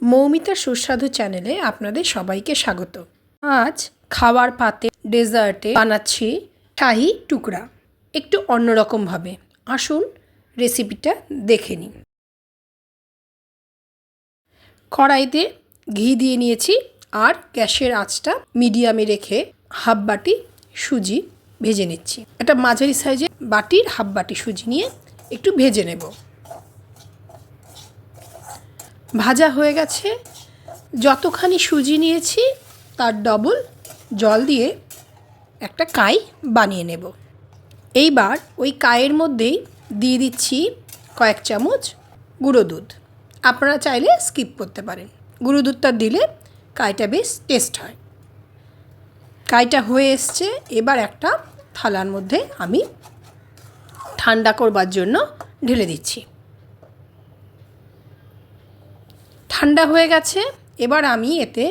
মৌমিতার সুস্বাদু চ্যানেলে আপনাদের সবাইকে স্বাগত। আজ খাওয়ার পাতে, ডেজার্টে বানাচ্ছি শাহি টুকরা। একটু অন্যরকমভাবে। আসুন রেসিপিটা দেখে নিন কড়াইতে ঘি দিয়ে নিয়েছি আর গ্যাসের আঁচটা মিডিয়ামে রেখে হাফ বাটি সুজি ভেজে নিচ্ছি। একটা মাঝারি সাইজের বাটির হাফ বাটি সুজি নিয়ে একটু ভেজে নেব। ভাজা হয়ে গেছে। যতখানি সুজি নিয়েছি, তার ডবল জল দিয়ে একটা কাই বানিয়ে নেব। এইবার ওই কায়ের মধ্যেই দিয়ে দিচ্ছি কয়েক চামচ গুঁড়ো দুধ। আপনারা চাইলে স্কিপ করতে পারেন। গুঁড়ো দুধটা দিলে কাইটা বেশ টেস্ট হয়। কাইটা হয়ে এসছে, এবার একটা থালার মধ্যে আমি ঠান্ডা করবার জন্য ঢেলে দিচ্ছি। ঠান্ডা হয়ে গেছে, এবার আমি এতে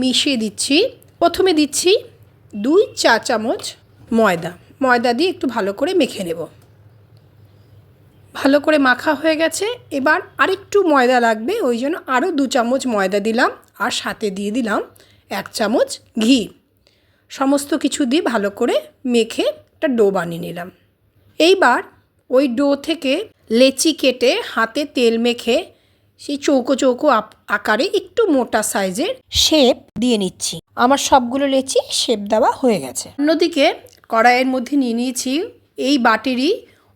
মিশিয়ে দিচ্ছি। প্রথমে দিচ্ছি দুই চা চামচ ময়দা। ময়দা দিয়ে একটু ভালো করে মেখে নেব। ভালো করে মাখা হয়ে গেছে, এবার আরেকটু ময়দা লাগবে, ওই জন্য আরও দু চামচ ময়দা দিলাম আর সাথে দিয়ে দিলাম এক চামচ ঘি। সমস্ত কিছু দিয়ে ভালো করে মেখে একটা ডো বানিয়ে নিলাম। এইবার ওই ডো থেকে লেচি কেটে হাতে তেল মেখে সেই চৌকো চৌকো আকারে একটু মোটা সাইজের শেপ দিয়ে নিচ্ছি। আমার সবগুলো লেচি শেপ দেওয়া হয়ে গেছে। অন্যদিকে কড়াইয়ের মধ্যে নিয়ে নিয়েছি এই বাটিরই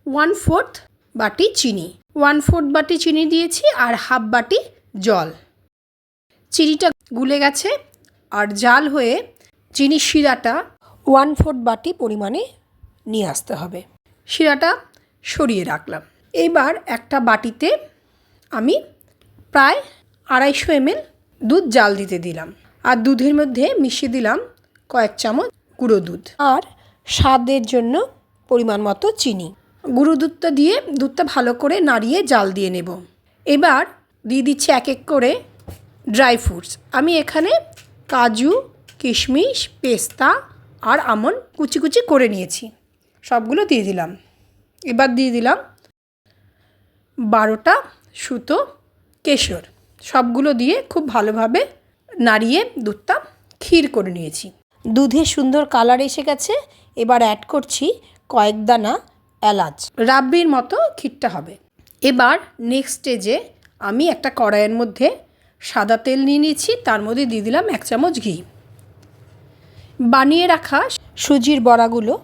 ওয়ান ফোর্থ বাটি চিনি। ওয়ান ফোর্থ বাটি চিনি দিয়েছি আর হাফ বাটি জল। চিনিটা গুলে গেছে আর জাল হয়ে চিনি শিরাটা ওয়ান ফোর্থ বাটি পরিমাণে নিয়ে আসতে হবে। শিরাটা সরিয়ে রাখলাম। এবার একটা বাটিতে আমি প্রায় আড়াইশো এমএল দুধ জাল দিতে দিলাম। আর দুধের মধ্যে মিশিয়ে দিলাম কয়েক চামচ গুঁড়ো দুধ। আর স্বাদের জন্য পরিমাণ মতো চিনি। গুঁড়ো দুধটা দিয়ে দুধটা ভালো করে নাড়িয়ে জাল দিয়ে নেব। এবার দিয়ে দিচ্ছি এক এক করে ড্রাই ফ্রুটস। আমি এখানে কাজু, কিশমিশ, পেস্তা আর আমন্ড কুচি কুচি করে নিয়েছি। সবগুলো দিয়ে দিলাম। এবার দিয়ে দিলাম বারোটা সুতো কেশর। সবগুলো দিয়ে খুব ভালোভাবে নাড়িয়ে দুধটা ক্ষীর করে নিয়েছি। দুধে সুন্দর কালার এসে গেছে। এবার অ্যাড করছি কয়েক দানা এলাচ। রাব্বির মতো ক্ষীরটা হবে। এবার নেক্সট স্টেজে আমি একটা কড়াইয়ের মধ্যে সাদা তেল নিয়ে নিয়েছি। তার মধ্যে দিয়ে দিলাম এক চামচ ঘি। বানিয়ে রাখা সুজির বড়াগুলো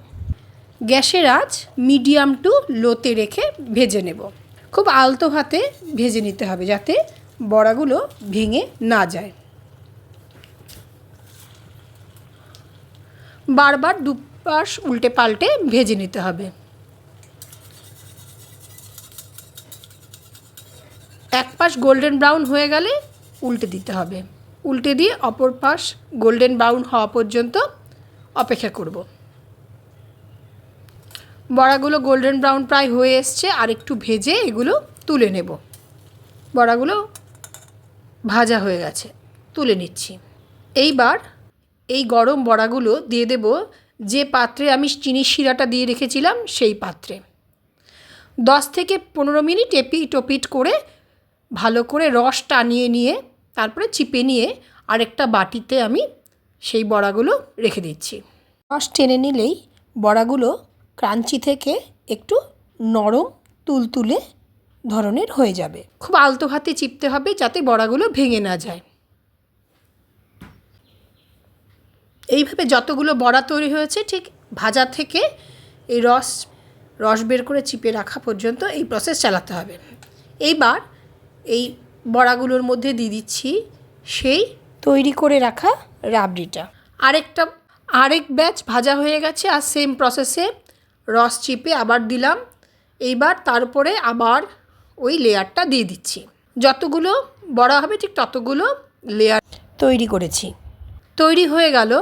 গ্যাসের আঁচ মিডিয়াম টু লোতে রেখে ভেজে নেব। খুব আলতো হাতে ভেজে নিতে হবে যাতে বড়াগুলো ভেঙে না যায়। বারবার দুপাশ উল্টে পাল্টে ভেজে নিতে হবে। এক পাশ গোল্ডেন ব্রাউন হয়ে গেলে উল্টে দিতে হবে। উল্টে দিয়ে অপর পাশ গোল্ডেন ব্রাউন হওয়া পর্যন্ত অপেক্ষা করব। বড়াগুলো গোল্ডেন ব্রাউন প্রায় হয়ে এসছে, আর একটু ভেজে এগুলো তুলে নেব। বড়াগুলো ভাজা হয়ে গেছে, তুলে নিচ্ছি। এইবার এই গরম বড়াগুলো দিয়ে দেব যে পাত্রে আমি চিনির শিরাটা দিয়ে রেখেছিলাম, সেই পাত্রে। দশ থেকে পনেরো মিনিট এপিট ওপিট করে ভালো করে রস টানিয়ে নিয়ে, তারপরে চিপে নিয়ে আরেকটা বাটিতে আমি সেই বড়াগুলো রেখে দিচ্ছি। রস টেনে নিলেই বড়াগুলো ক্রাঞ্চি থেকে একটু নরম, তুলতুলে ধরনের হয়ে যাবে। খুব আলতো হাতে চিপতে হবে যাতে বড়াগুলো ভেঙে না যায়। এইভাবে যতগুলো বড়া তৈরি হয়েছে, ঠিক ভাজা থেকে এই রস রস বের করে চিপে রাখা পর্যন্ত এই প্রসেস চালাতে হবে। এইবার এই বড়াগুলোর মধ্যে দিয়ে দিচ্ছি সেই তৈরি করে রাখা রাবড়িটা। আরেকটা, আরেক ব্যাচ ভাজা হয়ে গেছে আর সেম প্রসেসে রস চিপে আবার দিলাম। এইবার তারপরে আবার ওই লেয়ারটা দিয়ে দিচ্ছি। যতগুলো বড়া হবে ঠিক ততগুলো লেয়ার তৈরি করেছি। তৈরি হয়ে গেল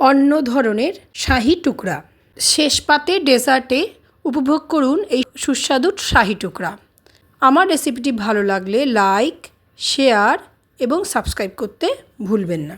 অন্য ধরনের শাহি টুকরা। শেষ পাতে ডেজার্টে উপভোগ করুন এই সুস্বাদু শাহি টুকরা। আমার রেসিপিটি ভালো লাগলে লাইক, শেয়ার এবং সাবস্ক্রাইব করতে ভুলবেন না।